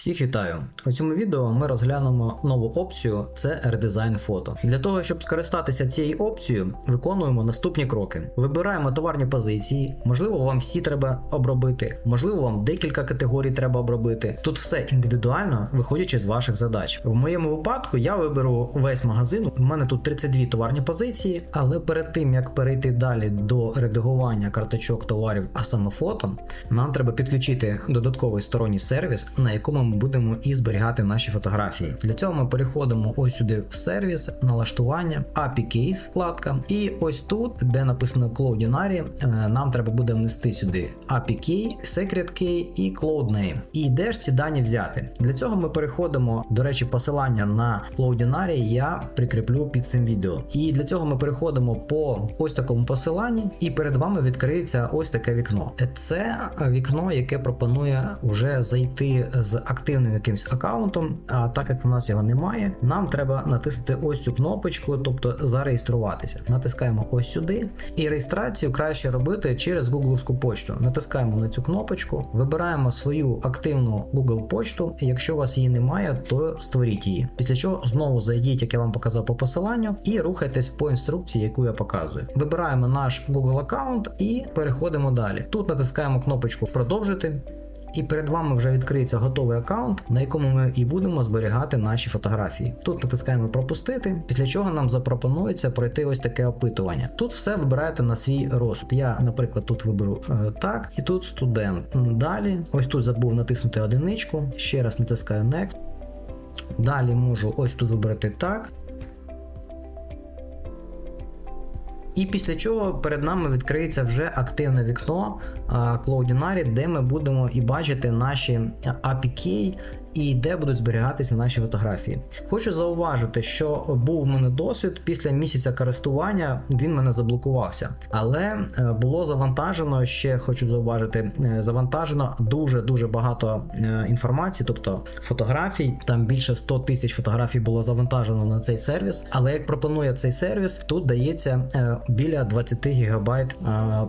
Всіх вітаю! У цьому відео ми розглянемо нову опцію це редизайн фото. Для того, щоб скористатися цією опцією, виконуємо наступні кроки. Вибираємо товарні позиції, можливо, вам всі треба обробити, можливо, вам декілька категорій треба обробити. Тут все індивідуально, виходячи з ваших задач. В моєму випадку я виберу весь магазин. У мене тут 32 товарні позиції, але перед тим як перейти далі до редагування карточок товарів, а саме фото, нам треба підключити додатковий сторонній сервіс, на якому будемо і зберігати наші фотографії. Для цього ми переходимо ось сюди в сервіс, налаштування, API Case вкладка. І ось тут, де написано Cloudinary, е, нам треба буде внести сюди API Key, Secret Key і Cloud Name. І де ж ці дані взяти? Для цього ми переходимо, до речі, посилання на Cloudinary я прикріплю під цим відео. І для цього ми переходимо по ось такому посиланні, і перед вами відкриється ось таке вікно. Це вікно, яке пропонує вже зайти з активним якимсь аккаунтом. А так як в нас його немає, нам треба натиснути ось цю кнопочку, тобто зареєструватися. Натискаємо ось сюди, і реєстрацію краще робити через Google почту. Натискаємо на цю кнопочку, вибираємо свою активну Google почту. Якщо у вас її немає, то створіть її. Після чого знову зайдіть, як я вам показав по посиланню, і рухайтесь по інструкції, яку я показую. Вибираємо наш Google аккаунт і переходимо далі. Тут натискаємо кнопочку Продовжити. І перед вами вже відкриється готовий аккаунт, на якому ми і будемо зберігати наші фотографії. Тут натискаємо пропустити, після чого нам запропонується пройти ось таке опитування. Тут все вибираєте на свій розсуд. Я, наприклад, тут виберу е, так, і тут студент. Далі, ось тут забув натиснути одиничку. Ще раз натискаю Next. Далі можу ось тут вибрати так. І після чого перед нами відкриється вже активне вікно Cloudinary, де ми будемо і бачити наші APK і де будуть зберігатися наші фотографії. Хочу зауважити, що був в мене досвід після місяця користування він мене заблокувався, але е, було завантажено ще, хочу зауважити, е, завантажено дуже дуже багато е, інформації, тобто фотографій. Там більше 100 тисяч фотографій було завантажено на цей сервіс. Але як пропонує цей сервіс, тут дається біля 20 гігабайт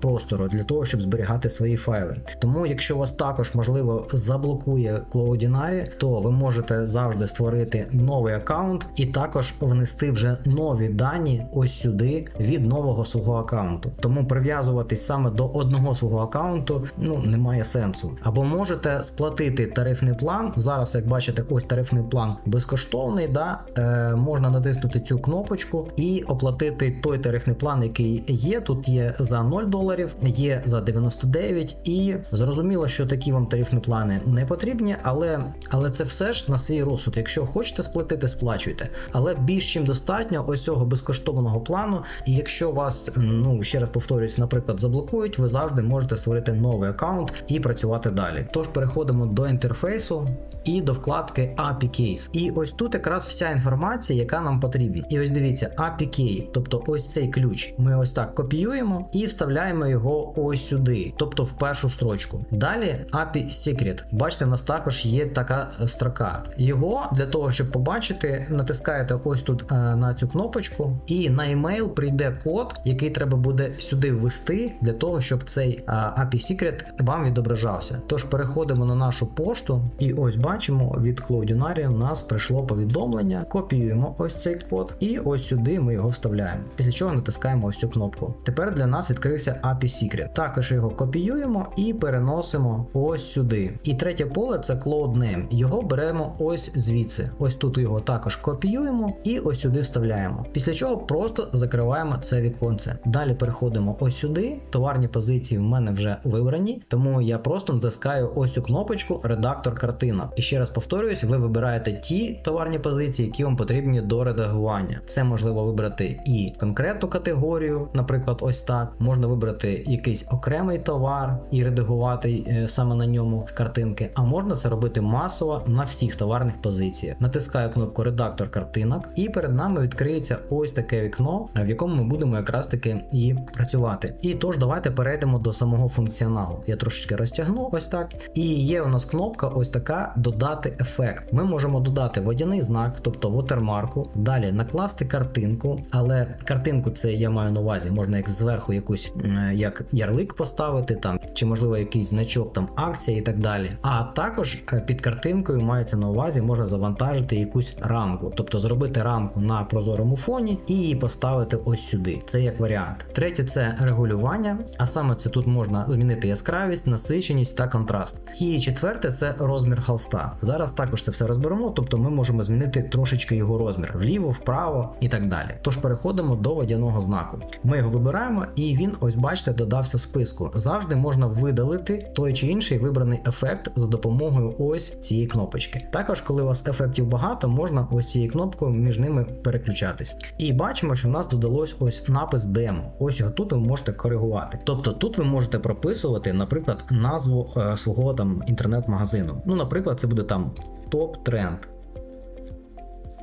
простору для того, щоб зберігати свої файли. Тому, якщо вас також можливо заблокує Cloudinary, то ви можете завжди створити новий аккаунт і також внести вже нові дані ось сюди від нового свого аккаунту. Тому прив'язуватись саме до одного свого аккаунту ну немає сенсу. Або можете сплатити тарифний план. Зараз, як бачите, ось тарифний план безкоштовний. Да? Е, Можна натиснути цю кнопочку і оплатити той тарифний план, який є. Тут є за 0 доларів, є за 99 і зрозуміло, що такі вам тарифні плани не потрібні, але але це все ж на свій розсуд. Якщо хочете сплатити, сплачуйте. Але більш чим достатньо ось цього безкоштовного плану. І якщо вас, ну ще раз повторюсь, наприклад, заблокують, ви завжди можете створити новий аккаунт і працювати далі. Тож переходимо до інтерфейсу і до вкладки API Case. І ось тут якраз вся інформація, яка нам потрібна. І ось дивіться, API Key, тобто ось цей ключ. Ми ось так копіюємо і вставляємо його ось сюди, тобто в першу строчку. Далі API Secret. Бачите, у нас також є така строка. Його для того, щоб побачити, натискаєте ось тут е, на цю кнопочку, і на емейл прийде код, який треба буде сюди ввести для того, щоб цей е, API Secret вам відображався. Тож переходимо на нашу пошту, і ось бачимо від Cloudinary у нас прийшло повідомлення. Копіюємо ось цей код, і ось сюди ми його вставляємо. Після чого натискаємо ось цю кнопку. Тепер для нас відкрився API Secret. Також його копіюємо і переносимо ось сюди. І третє поле це Cloud Name. Його беремо ось звідси. Ось тут його також копіюємо і ось сюди вставляємо. Після чого просто закриваємо це віконце. Далі переходимо ось сюди. Товарні позиції в мене вже вибрані, тому я просто натискаю ось цю кнопочку Редактор картинок. І ще раз повторююсь, ви вибираєте ті товарні позиції, які вам потрібні до редагування. Це можливо вибрати і конкретну категорію, наприклад, ось так. Можна вибрати якийсь окремий товар і редагувати е, саме на ньому картинки, а можна це робити масово на всіх товарних позиціях. Натискаю кнопку Редактор картинок, і перед нами відкриється ось таке вікно, в якому ми будемо якраз таки і працювати. І тож, давайте перейдемо до самого функціоналу. Я трошечки розтягну ось так. І є у нас кнопка ось така додати ефект. Ми можемо додати водяний знак, тобто вотермарку, далі накласти картинку, але картинку це я маю на увазі, можна як зверху якусь як ярлик поставити, там, чи можливо якийсь значок там акція і так далі. А також під картинку картинкою мається на увазі, можна завантажити якусь рамку, тобто зробити рамку на прозорому фоні і її поставити ось сюди. Це як варіант. Третє це регулювання, а саме це тут можна змінити яскравість, насиченість та контраст. І четверте це розмір холста. Зараз також це все розберемо, тобто ми можемо змінити трошечки його розмір вліво, вправо і так далі. Тож переходимо до водяного знаку. Ми його вибираємо, і він, ось бачите, додався в списку. Завжди можна видалити той чи інший вибраний ефект за допомогою ось цієї кнопочки. Також, коли у вас ефектів багато, можна ось цією кнопкою між ними переключатись. І бачимо, що в нас додалось ось напис демо. Ось його тут ви можете коригувати. Тобто тут ви можете прописувати, наприклад, назву е, свого там інтернет-магазину. Ну, наприклад, це буде там топ тренд.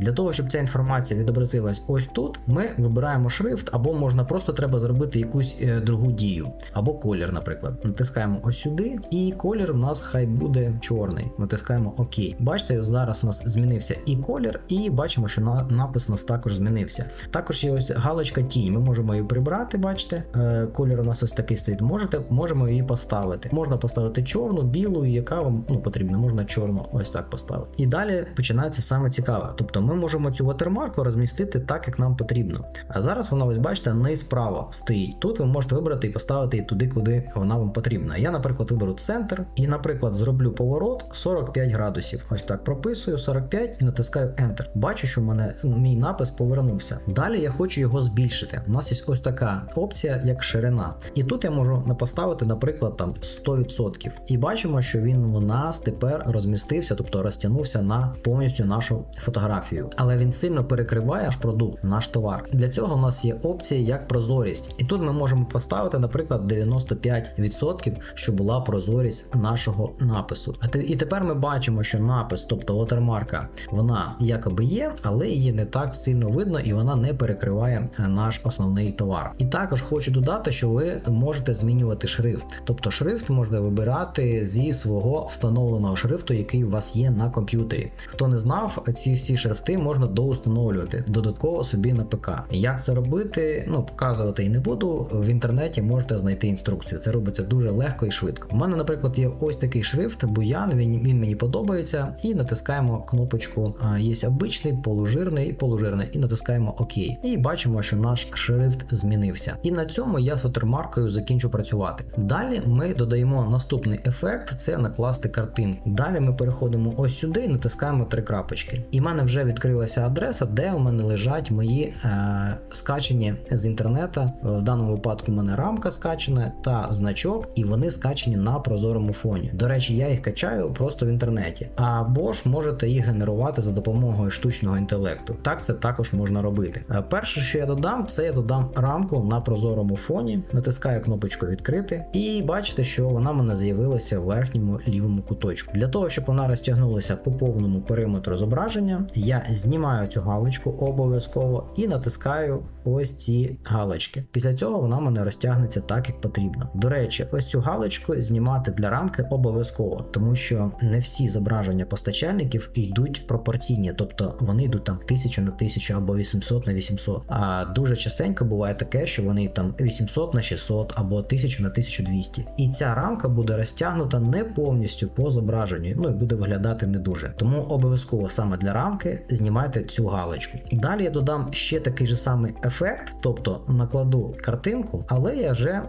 Для того, щоб ця інформація відобразилась ось тут, ми вибираємо шрифт, або можна просто треба зробити якусь е, другу дію, або колір, наприклад. Натискаємо ось сюди, і колір в нас хай буде чорний. Натискаємо ОК. Бачите, зараз у нас змінився і колір, і бачимо, що на, напис у нас також змінився. Також є ось галочка тінь. Ми можемо її прибрати, бачите. Е, колір у нас ось такий стоїть. Можете, можемо її поставити. Можна поставити чорну, білу, яка вам ну, потрібна. Можна чорну ось так поставити. І далі починається саме цікаве. Тобто ми можемо цю ватермарку розмістити так, як нам потрібно. А зараз вона, ось бачите, не справа стоїть. Тут ви можете вибрати і поставити її туди, куди вона вам потрібна. Я, наприклад, виберу центр і, наприклад, зроблю поворот 45 градусів. Ось так прописую 45 і натискаю Enter. Бачу, що в мене мій напис повернувся. Далі я хочу його збільшити. У нас є ось така опція, як ширина. І тут я можу поставити, наприклад, там 100%. І бачимо, що він у нас тепер розмістився, тобто розтягнувся на повністю нашу фотографію. Але він сильно перекриває аж продукт, наш товар. Для цього у нас є опція як прозорість. І тут ми можемо поставити, наприклад, 95%, щоб була прозорість нашого напису. А і тепер ми бачимо, що напис, тобто watermarka, вона якоби є, але її не так сильно видно і вона не перекриває е, наш основний товар. І також хочу додати, що ви можете змінювати шрифт. Тобто шрифт можна вибирати зі свого встановленого шрифту, який у вас є на комп'ютері. Хто не знав, ці всі шрифти можна доустановлювати додатково собі на ПК. Як це робити? Ну показувати і не буду. В інтернеті можете знайти інструкцію. Це робиться дуже легко і швидко. У мене, наприклад, є ось такий шрифт, буян. Він, він мені подобається, і натискаємо кнопочку. Є обичний, полужирний, полужирний, і натискаємо ОК. І бачимо, що наш шрифт змінився. І на цьому я з watermarкою закінчу працювати. Далі ми додаємо наступний ефект: це накласти картинку. Далі ми переходимо ось сюди і натискаємо три крапочки. І в мене вже відкрилася адреса, де у мене лежать мої е, скачені з інтернету. В даному випадку у мене рамка скачана та значок, і вони скачені на прозорому фоні. До речі, я їх качаю просто в інтернеті. Або ж можете їх генерувати за допомогою штучного інтелекту. Так це також можна робити. Е, Перше, що я додам, це я додам рамку на прозорому фоні, натискаю кнопочку відкрити, і бачите, що вона в мене з'явилася в верхньому лівому куточку. Для того, щоб вона розтягнулася по повному периметру зображення, я знімаю цю галочку обов'язково і натискаю ось ці галочки. Після цього вона в мене розтягнеться так, як потрібно. До речі, ось цю галочку знімати для рамки обов'язково, тому що не всі зображення постачальників йдуть пропорційні, тобто вони йдуть там 1000 на 1000 або 800 на 800. А дуже частенько буває таке, що вони там 800 на 600 або 1000 на 1200. І ця рамка буде розтягнута не повністю по зображенню, ну і буде виглядати не дуже. Тому обов'язково саме для рамки знімайте цю галочку. Далі я додам ще такий же самий ефект, тобто накладу картинку, але я вже е,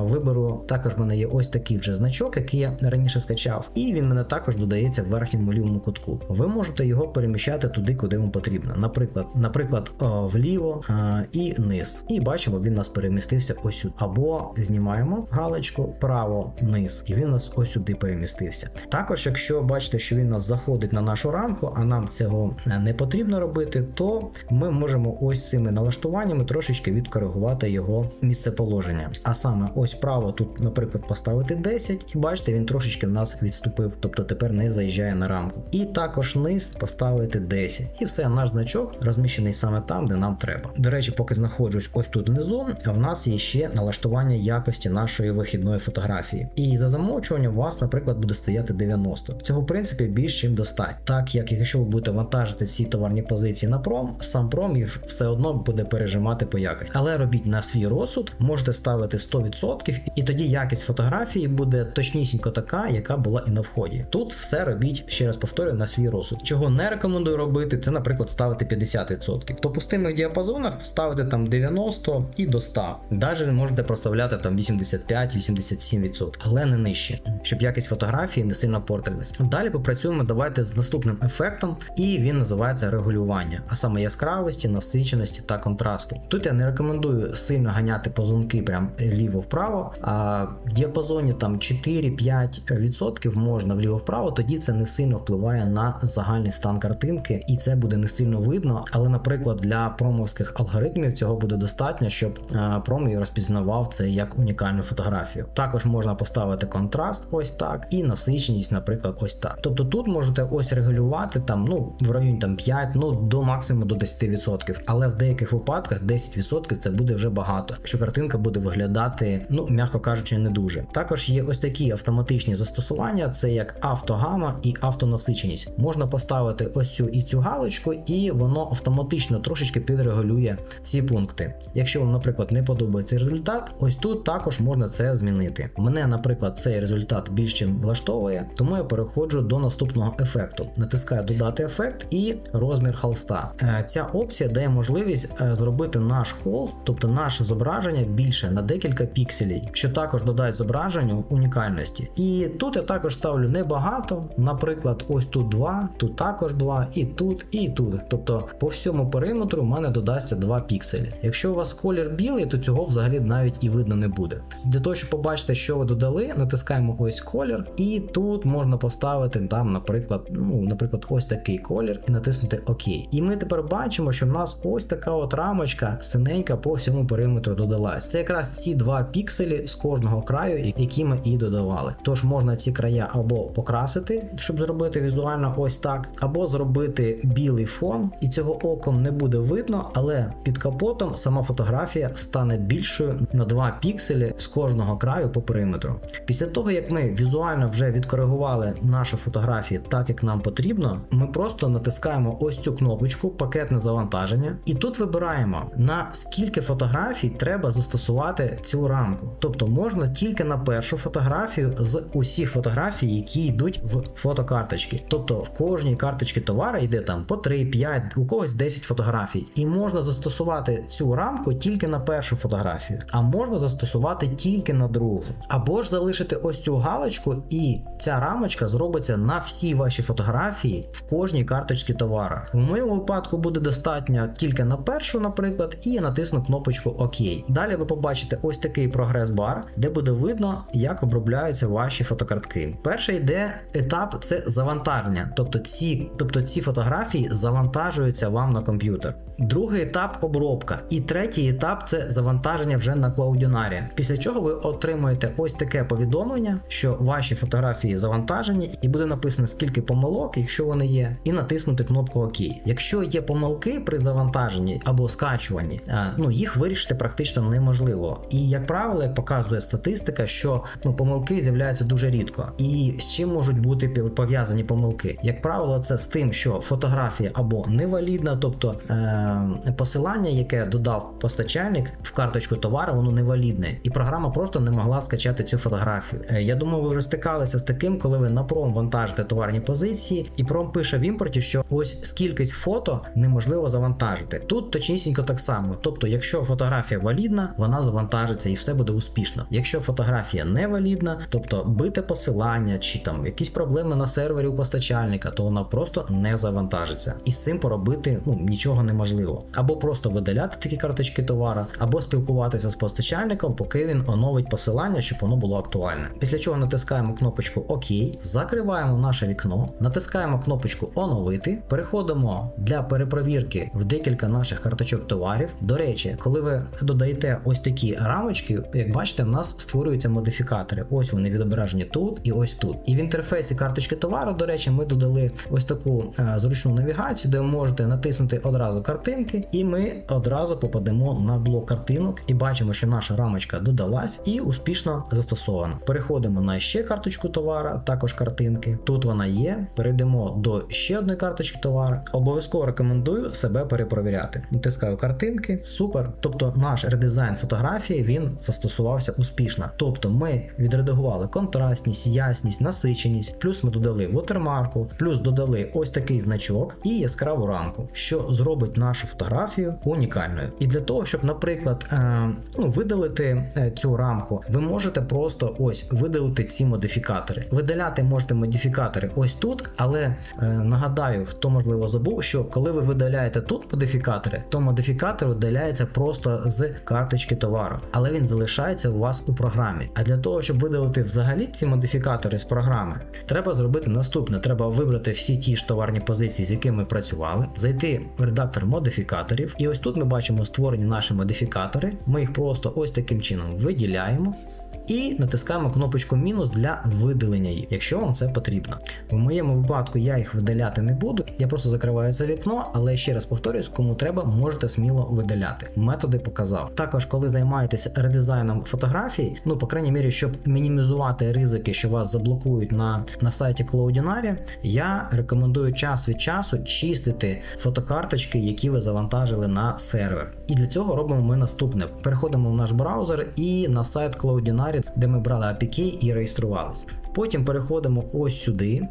виберу також в мене є ось такий вже значок, який я раніше скачав, і він мене також додається в верхньому лівому кутку. Ви можете його переміщати туди, куди вам потрібно. Наприклад, наприклад, е, вліво е, і низ. І бачимо, він у нас перемістився ось сюди. Або знімаємо галочку право низ, і він у нас ось сюди перемістився. Також, якщо бачите, що він у нас заходить на нашу рамку, а нам цього е, не потрібно робити, то ми можемо ось цими налаштуваннями трошечки відкоригувати його місцеположення. А саме ось право тут, наприклад, поставити 10, і бачите, він трошечки в нас відступив, тобто тепер не заїжджає на рамку. І також низ поставити 10. І все, наш значок розміщений саме там, де нам треба. До речі, поки знаходжусь ось тут внизу, в нас є ще налаштування якості нашої вихідної фотографії. І за замовчуванням у вас, наприклад, буде стояти 90. Цього в принципі більш чим достатньо. Так як якщо ви будете вантажити ці товарні позиції на пром, сам пром їх все одно буде пережимати по якості. Але робіть на свій розсуд, можете ставити 100%, і тоді якість фотографії буде точнісінько така, яка була і на вході. Тут все робіть, ще раз повторюю, на свій розсуд. Чого не рекомендую робити, це, наприклад, ставити 50%. В допустимих діапазонах ставити там 90 і до 100. Навіть можете проставляти там 85-87%, але не нижче, щоб якість фотографії не сильно портилась. Далі попрацюємо давайте з наступним ефектом, і він називається регулювання, а саме яскравості, насиченості та контрасту. Тут я не рекомендую сильно ганяти позунки прям ліво-вправо, а в діапазоні там 4-5% можна вліво-вправо, тоді це не сильно впливає на загальний стан картинки, і це буде не сильно видно. Але, наприклад, для промовських алгоритмів цього буде достатньо, щоб е, промій розпізнавав це як унікальну фотографію. Також можна поставити контраст, ось так, і насиченість, наприклад, ось так. Тобто тут можете ось регулювати там, ну в районі там 5, ну до максимуму до 10%. Але в деяких випадках 10% це буде вже багато, що картинка буде виглядати, ну м'яко кажучи, не дуже. Також є ось такі автоматичні застосування: це як автогама і автонасиченість. Можна поставити ось цю і цю галочку, і воно автоматично трошечки підрегулює ці пункти. Якщо вам, наприклад, не подобається результат, ось тут також можна це змінити. Мене, наприклад, цей результат більш чим влаштовує, тому я переходжу до наступного ефекту. Натискаю додати ефект і розмір холста. Е, Ця опція дає можливість е, зробити наш холст, тобто наше зображення більше на декілька пікселів, що також додасть зображенню унікальності. І тут я також ставлю небагато, наприклад, ось тут 2, тут також 2, і тут, і тут. Тобто по всьому периметру в мене додасться 2 пікселі. Якщо у вас колір білий, то цього взагалі навіть і видно не буде. Для того, щоб побачити, що ви додали, натискаємо ось колір, і тут можна поставити там, наприклад, ну, наприклад, ось такий колір, і натиснути ОК. І ми тепер бачимо, що в нас ось така от рамочка синенька по всьому периметру додалась. Це якраз ці два пікселі з кожного краю, які ми і додавали. Тож можна ці края або покрасити, щоб зробити візуально ось так, або зробити білий фон, і цього оком не буде видно, але під капотом сама фотографія стане більшою на 2 пікселі з кожного краю по периметру. Після того, як ми візуально вже відкоригували нашу фотографію так, як нам потрібно, ми просто натискаємо ось цю кнопочку пакетне завантаження, і тут вибираємо на скільки фотографій треба застосувати цю рамку. Тобто можна тільки на першу фотографію з усіх фотографій, які йдуть в фотокарточки. Тобто в кожній карточці товара йде там по 3-5, у когось 10 фотографій. І можна застосувати цю рамку тільки на першу фотографію, а можна застосувати тільки на другу. Або ж залишити ось цю галочку, і ця рамочка зробиться на всі ваші фотографії в кожній карточці товара. В моєму випадку буде достатньо тільки на першу, наприклад, і я натисну кнопочку ОК. Далі ви побачите ось такий прогрес-бар, де буде видно, як обробляються ваші фотокартки. Перший йде етап це завантаження, тобто ці, тобто ці фотографії завантажуються вам на комп'ютер. Другий етап обробка. І третій етап це завантаження вже на Cloudinary. Після чого ви отримуєте ось таке повідомлення, що ваші фотографії завантажені, і буде написано скільки помилок, якщо вони є, і натиснути кнопку ОК. Якщо є помилки при завантаженні або скачуванні, е, ну їх вирішити практично неможливо. І як правило, як показує статистика, що ну помилки з'являються дуже рідко. І з чим можуть бути пов'язані помилки? Як правило, це з тим, що фотографія або невалідна, тобто. Е, посилання, яке додав постачальник в карточку товару, воно невалідне, і програма просто не могла скачати цю фотографію. Е, Я думаю, ви вже стикалися з таким, коли ви на пром вантажите товарні позиції, і пром пише в імпорті, що ось скількись фото неможливо завантажити. Тут точнісінько так само. Тобто, якщо фотографія валідна, вона завантажиться і все буде успішно. Якщо фотографія невалідна, тобто бите посилання чи там якісь проблеми на сервері у постачальника, то вона просто не завантажиться. І з цим поробити ну, нічого неможливо. Або просто видаляти такі карточки товара, або спілкуватися з постачальником, поки він оновить посилання, щоб воно було актуальне. Після чого натискаємо кнопочку ОК, закриваємо наше вікно, натискаємо кнопочку Оновити, переходимо для перепровірки в декілька наших карточок товарів. До речі, коли ви додаєте ось такі рамочки, як бачите, в нас створюються модифікатори. Ось вони відображені тут і ось тут. І в інтерфейсі карточки товару, до речі, ми додали ось таку е, зручну навігацію, де ви можете натиснути одразу картинки, і ми одразу попадемо на блок картинок і бачимо, що наша рамочка додалась і успішно застосована. Переходимо на ще карточку товара, також картинки. Тут вона є. Перейдемо до ще одної карточки інші товари, обов'язково рекомендую себе перепровіряти. Натискаю картинки, супер. Тобто наш редизайн фотографії він застосувався успішно. Тобто ми відредагували контрастність, ясність, насиченість, плюс ми додали вотермарку, плюс додали ось такий значок і яскраву рамку, що зробить нашу фотографію унікальною. І для того, щоб, наприклад, е, ну, видалити е, цю рамку, ви можете просто ось видалити ці модифікатори. Видаляти можете модифікатори ось тут, але е, нагадаю, хто можливо забув, що коли ви видаляєте тут модифікатори, то модифікатор видаляється просто з карточки товару, але він залишається у вас у програмі. А для того, щоб видалити взагалі ці модифікатори з програми, треба зробити наступне: треба вибрати всі ті ж товарні позиції, з якими ми працювали, зайти в редактор модифікаторів, і ось тут ми бачимо створені наші модифікатори. Ми їх просто ось таким чином виділяємо. І натискаємо кнопочку мінус для видалення їх, якщо вам це потрібно. В моєму випадку я їх видаляти не буду, я просто закриваю це вікно, але ще раз повторюсь, кому треба, можете сміло видаляти. Методи показав. Також, коли займаєтесь редизайном фотографій, ну по крайній мірі, щоб мінімізувати ризики, що вас заблокують на, на сайті Cloudinari, я рекомендую час від часу чистити фотокарточки, які ви завантажили на сервер. І для цього робимо ми наступне: переходимо в наш браузер і на сайт Де ми брали APK і реєструвалися. Потім переходимо ось сюди.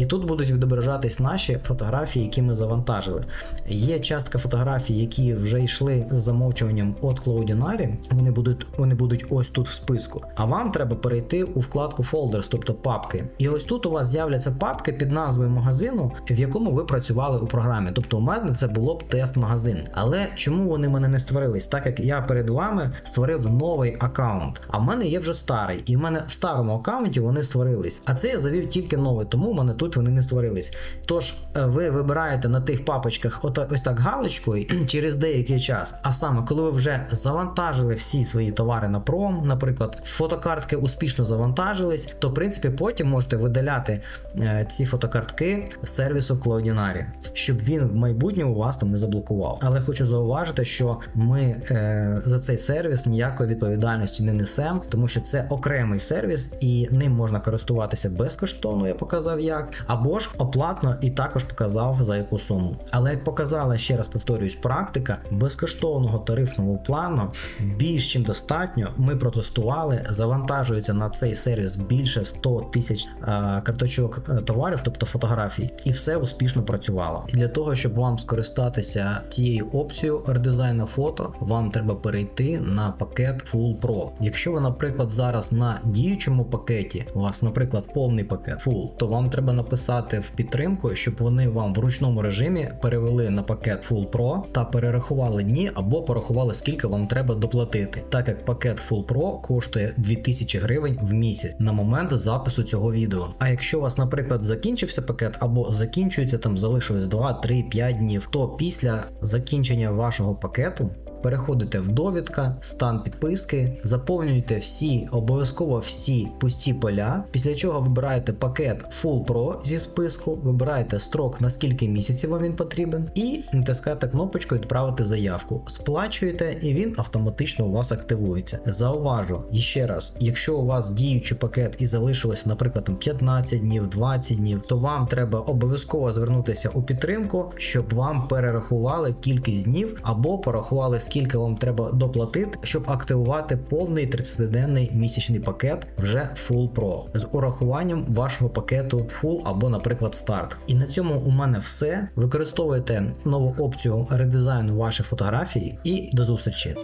І тут будуть відображатись наші фотографії, які ми завантажили. Є частка фотографій, які вже йшли з замовчуванням від Cloudinari, вони будуть вони будуть ось тут в списку. А вам треба перейти у вкладку Folders, тобто папки. І ось тут у вас з'являться папки під назвою магазину, в якому ви працювали у програмі. Тобто у мене це було б тест-магазин. Але чому вони мене не створились? Так як я перед вами створив новий аккаунт, а в мене є вже старий, і в мене в старому аккаунті вони створились. А це я завів тільки новий, тому в мене тут вони не створились. Тож е, ви вибираєте на тих папочках ось так галочкою через деякий час. А саме, коли ви вже завантажили всі свої товари на пром, наприклад, фотокартки успішно завантажились, то в принципі потім можете видаляти е, ці фотокартки сервісу Cloudinari, щоб він в майбутньому вас там не заблокував. Але хочу зауважити, що ми е, за цей сервіс ніякої відповідальності не несемо, тому що це окремий сервіс, і ним можна користуватися безкоштовно, я показав як, або ж оплатно і також показав за яку суму. Але як показала ще раз повторюсь, практика безкоштовного тарифного плану більш чим достатньо. Ми протестували, завантажується на цей сервіс більше 100 тисяч е, карточок е, товарів, тобто фотографій, і все успішно працювало. І для того, щоб вам скористатися цією опцією редизайну фото, вам треба перейти на пакет Full Pro. Якщо ви, наприклад, зараз на діючому пакеті, у вас, наприклад, повний пакет Full, то вам треба написати в підтримку, щоб вони вам в ручному режимі перевели на пакет Full Pro та перерахували дні або порахували, скільки вам треба доплатити, так як пакет Full Pro коштує 2000 гривень в місяць на момент запису цього відео. А якщо у вас, наприклад, закінчився пакет або закінчується там, залишилось 2, 3, 5 днів, то після закінчення вашого пакету. Переходите в довідка, стан підписки, заповнюєте всі, обов'язково всі пусті поля, після чого вибираєте пакет Full Pro зі списку, вибираєте строк, на скільки місяців вам він потрібен, і натискаєте кнопочку Відправити заявку. Сплачуєте, і він автоматично у вас активується. Зауважу і ще раз, якщо у вас діючий пакет і залишилось, наприклад, там 15 днів, 20 днів, то вам треба обов'язково звернутися у підтримку, щоб вам перерахували кількість днів або порахували скільки вам треба доплатити, щоб активувати повний 30-денний місячний пакет вже Full Pro з урахуванням вашого пакету Full або, наприклад, старт. І на цьому у мене все. Використовуйте нову опцію редизайну ваших фотографій і до зустрічі.